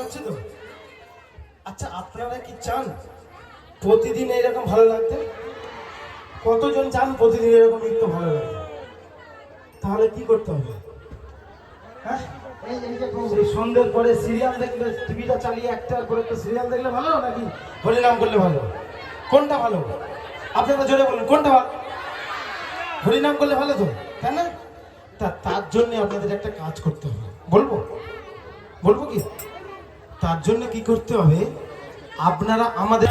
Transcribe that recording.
লাগছে তো? আচ্ছা আপনারা কি চান প্রতিদিন এরকম ভালো লাগতে? কতজন চান প্রতিদিন এরকম একটু ভালো লাগে তাহলে কি করতে হবে? হ্যাঁ? সন্ধ্যের পরে সিরিয়াল দেখলে টিভিটা চালিয়ে একটার পরে একটা সিরিয়াল দেখলে ভালো নাকি হরিনাম করলে ভালো? কোনটা ভালো? আপনারা জোরে বলুন কোনটা ভালো? হরিনাম করলে ভালো তো তাই না? তা তার জন্য আপনাদের একটা কাজ করতে হবে। বলব? বলব কি? তার জন্য কি করতে হবে? আপনারা আমাদের